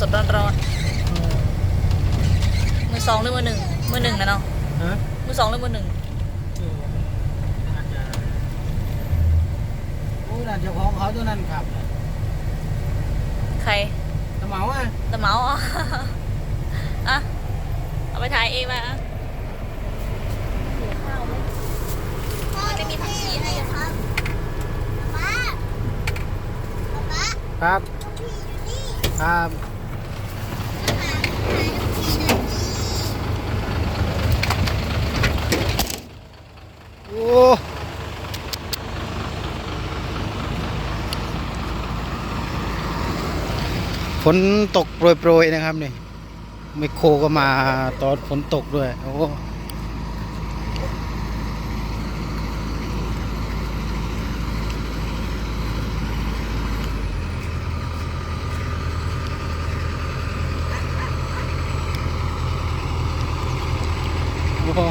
สดสดร้อนร้อนๆมือสองหรือมือหนึ่งมือหนึ่งนะเนาะฮะมือสองหรือมือหนึ่งเออน่าจะโอ้น่าจะของเขาตัวนั้นครับใครกระเหมาอะตะเมาอะอะเอาไปถ่ายเองมาอะเหลือข้าวไหมไม่มีผักชีให้อะครับ ครับครับ โอ้ฝนตกโปรยๆนะครับนี่ไมโครก็มาตอนฝนตกด้วย โอ้โอ้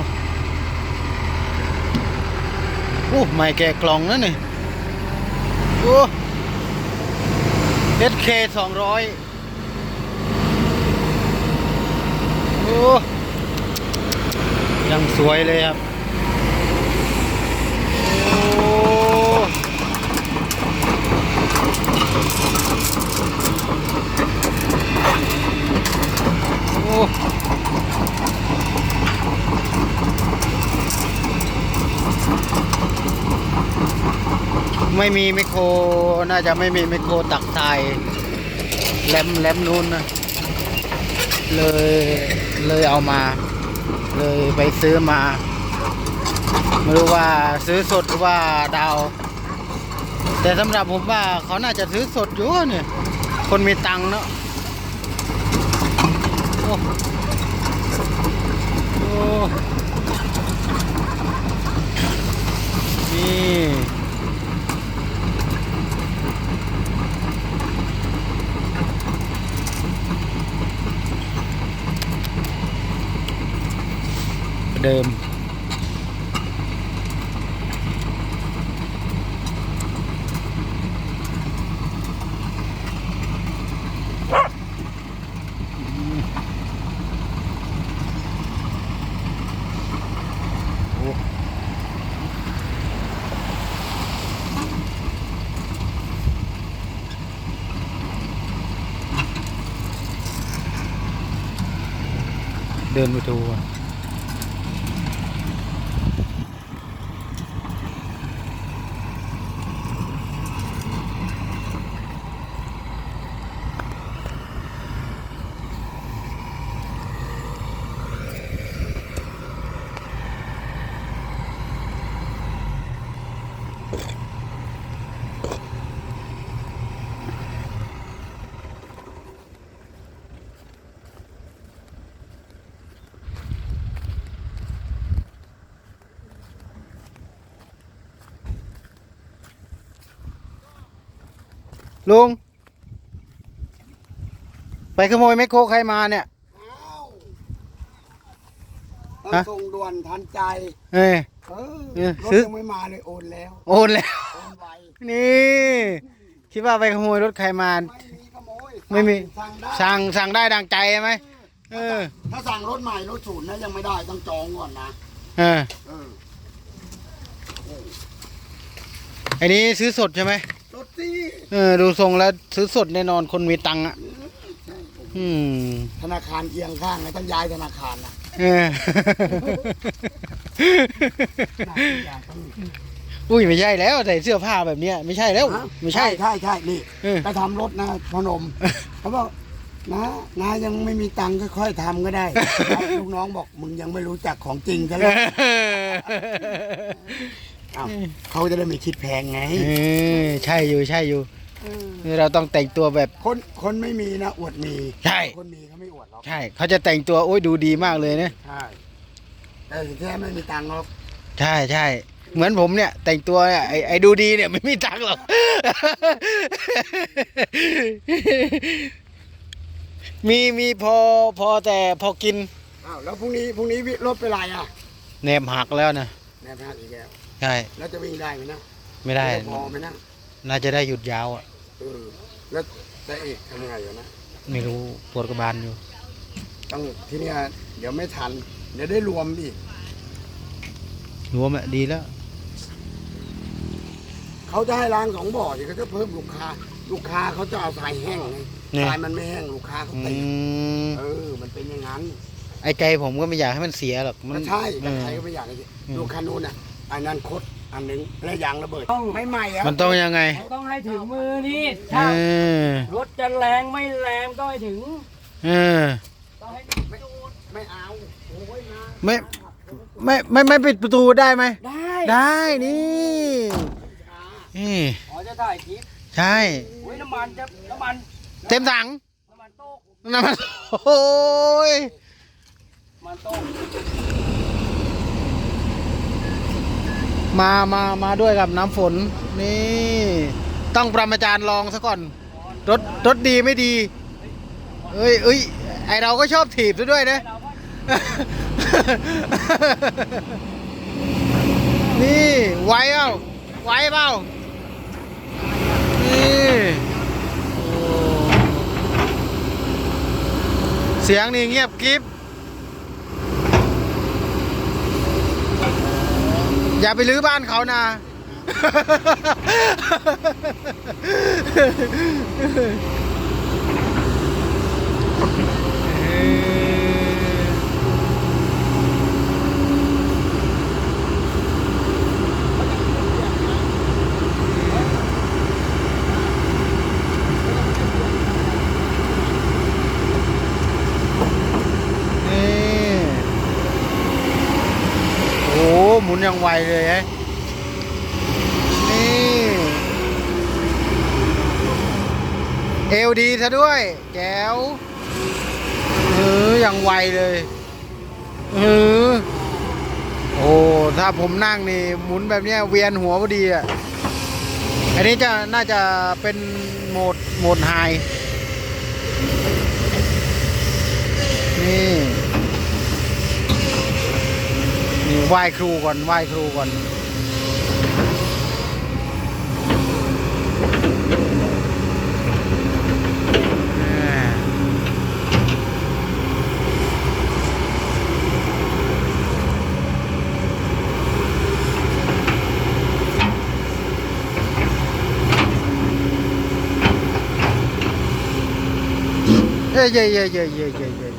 โอ้ ไม่แกะกล่องนั่นนี่โอ้เอสเคสองร้อยโอ้ยังสวยเลยครับโอ้โอ้ ไม่มีไมโครน่าจะไม่มีไมโครตักทรายแหลมแหลมนู้นนะเลยเลยเอามา เลยไปซื้อมา ไม่รู้ว่าซื้อสดหรือว่าดาว แต่สำหรับผมว่าเขาน่าจะซื้อสดอยู่เนี่ย คนมีตังค์เนาะโอ้โอ้นี่ เดิมโลุง ไปขโมยแมคโครใครมาเนี่ย ต้องฮะ ส่งด่วนทันใจ เอ้ย เออเออรถซื้อ ยังไม่มาเลยโอนแล้วโอนแล้ว โอนไวนี่ คิดว่าไปขโมยรถใครมา ไม่มีขโมยไม่มี สั่งได้สั่งสั่งได้ดังใจไหมเออ ถ้าสั่งรถใหม่รถศูนย์นะยังไม่ได้ต้องจองก่อนนะเออ เอออันนี้ซื้อสดใช่ไหม รถที่เออดูทรงแล้วซื้อสดแน่นอนคนมีตังค์อะ อืมธนาคารเคียงข้างนะต้องย้ายธนาคารนะเออ น่าอยากต้องอุ้ยไม่ใช่แล้วใส่เสื้อผ้าแบบเนี้ยไม่ใช่แล้วฮะไม่ใช่ ใช่ใช่นี่เออ ไปทำรถนะพนมเขาบอกนะนายังไม่มีตังค์ก็ค่อยทำก็ได้ ลูกน้องบอกมึงยังไม่รู้จักของจริงซะแล้ว อ้าวเขาจะได้ไม่คิดแพงไง เออใช่อยู่ใช่อยู่เราต้องแต่งตัวแบบ คนคนไม่มีนะอวดมีใช่ คนมีเขาไม่อวดหรอกใช่เขาจะแต่งตัวโอ้ยดูดีมากเลยนะใช่แต่แท้ไม่มีตังค์หรอกใช่ใช่เหมือนผมเนี่ย แต่งตัวเนี่ยไอ้ไอ้ดูดีเนี่ยไม่มีตังค์หรอกมมีมีพอพอแต่พอกินอ้าวแล้วพรุ่งนี้พรุ่งนี้วิรถไปไรอะ แหนมหักแล้วนะแนบพลาดอีกแล้ว ใช่แล้วจะวิ่งได้ไหมนะไม่ได้ พอไหมนะน่าจะได้หยุดยาวอะเออแล้วแต่เอกทำไงอยู่นะไม่รู้ปวดกระบาลอยู่ต้องที่เนี่ยเดี๋ยวไม่ทัน เดี๋ยวได้รวมอีกรวมอะดีแล้ว เขาจะให้ล้างสองบ่อเดี๋ยวเขาจะเพิ่มลูกค้า ลูกค้าเขาจะเอาทรายแห้งไงเนี่ย ทรายมันไม่แห้งลูกค้าเขาอืตีมเออ มันเป็นอย่างนั้นไอ้ใจผมก็ไม่อยากให้มันเสียหรอกมัก็นใช่แต่เออใครก็ไม่อยากให้อืมลูกค้านู้นอะ อันนั้นคดอันหนึงและยางระเบิดต้องไม่ใหม่อะมันต้องยังไงต้องให้ถึงมือนี่เอถ้าอรถจะแรงไม่แรงต้องให้ถึง เออต้องให้ไม่ไม่เอาโอ้ยนะไม่ไม่ไม่ไม่ปิดประตูได้ไหม ได้ได้นี่นี่อ๋อจะถ่ายคลิปใช่โอ้ยน้ำมันจะน้ำมันเต็มถังน้ำมันโต๊กน้ำมันโอ้ย น้ำมันโต๊ก มามามาด้วยกับน้ำฝน นี่ ต้องประมาจารย์ลองซะก่อน รถรถดีไม่ดี เอ้ยเอ้ยไอเราก็ชอบถีบซะด้วยนะเราก็นี่ไวเอ้าไวเปล่านี่โอ้เสียงนี่เงียบกริบ อย่าไปรื้อบ้านเขานะโอ้โหหมุ นอย่างไวเลยฮะนี่เอวดีซะด้วยแจ๋วเอออย่างไวเลยเออโอ้ถ้าผมนั่งนี่หมุนแบบนี้เวียนหัวพอดีอะอันนี้จะน่าจะเป็นโหมดโหมดไฮนี่ นี่ไหว้ครูก่อนไหว้ครูก่อนอ่าเย้เย้เย้เย้เย้เย้เย้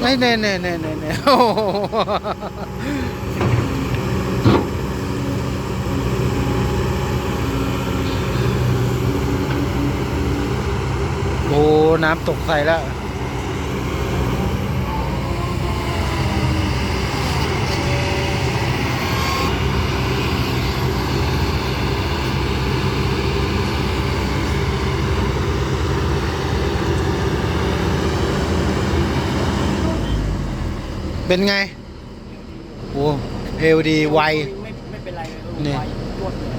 ไม่เน่เน่เน่เน่เน่โอ้โหโอ้น้ำตกใส่แล้ว เป็นไง โอ้เอวดีไว ไม่ไม่เป็นไรเลยนี่ ไวรวดเลย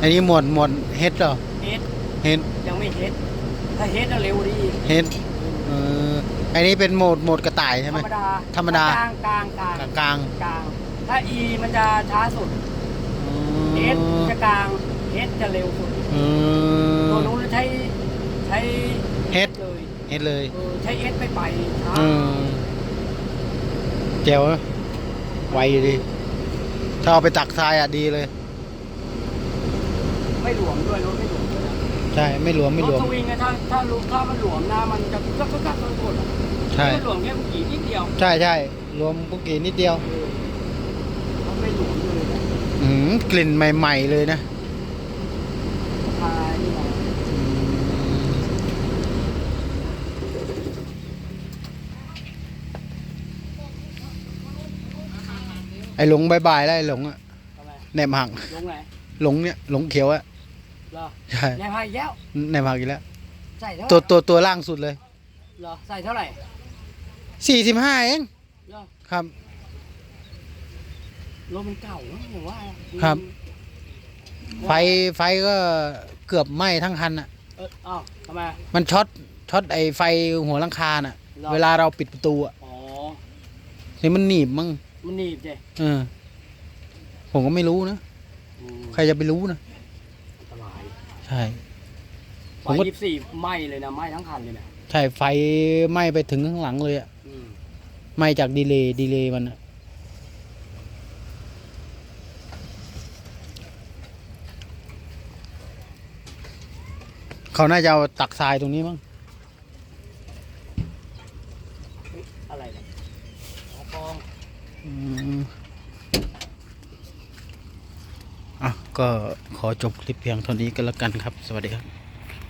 อันนี้หมวดหมวดเฮ็ดเหรอ เฮดเฮ็ดยังไม่เฮดถ้าเฮดจะเร็วดีเฮ็ดเอออันนี้เป็นโหมดโหมดกระต่ายธใช่รไหม รมดาธรรมดา กลางกลางกลางกลางกลางกลาง ถ้า E มันจะช้าสุดอืเฮดมจะกลางเฮดจะเร็วสุดอืมตัวนู้นใช้ใช้เฮ็ดเลยเฮ็ดเลย เออใช้เฮดไม่ไปช้าอืม เจ๋วนะไวดี ถ้าเอาไปตักทรายอะดีเลย ไม่หลวมด้วยรถไม่หลวมด้วยนะใช่ ไม่หลวมไม่หลวม รถสวิงอะถ้าถ้าลุถ้ามันหลวมนะมันจะกักกักกักกักกดอะใช่มันหลวมแค่เมื่อกี้นิดเดียวใช่ใช่รวมปุกกี้นิดเดียว เออมันไม่หลวมเลยนะ อืมกลิ่นใหม่ ๆ เลยนะ ทายนี่นะ ไอ้หลงบายบายแล้วไอ้หลงอะทำไมแหนมหักลงไหนหลงเนี่ยหลงเขียวอะเหรอใช่ยายพายแย้วแหนมหักอีกแล้วใส่เท่าไหตัวร่ตัวตัวล่างสุดเลยเหรอใส่เท่าไหร่สี่สิบห้าเองเหรอครับ รถมันเก่าเนอะอย่างว่าครับ ไฟไฟก็เกือบไหม้ทั้งคันอะเเอออ้าวทำไมมันช็อตช็อตไอไฟหัวหลังคาน่ะ หรอเวลาเราปิดประตูอะอ๋อ นี่มันหนีบมั้ง มันหนีบเจเออ ผมก็ไม่รู้นะอืมใครจะไปรู้นะ อันตรายใช่ไฟผมก็ ยี่สิบสี่ไหม้เลยนะไหม้ทั้งคันเลยนะใช่ไฟไหม้ไปถึงข้างหลังเลยอะอืมไหม้จากดีเลย์ดีเลย์มันอะเขาน่าจะเอาตักทรายตรงนี้มั้ง อะไรเนี่ยอ๋อกอง อืมอะ ก็ขอจบคลิปเพียงเท่านี้ก็แล้วกันครับ สวัสดีครับ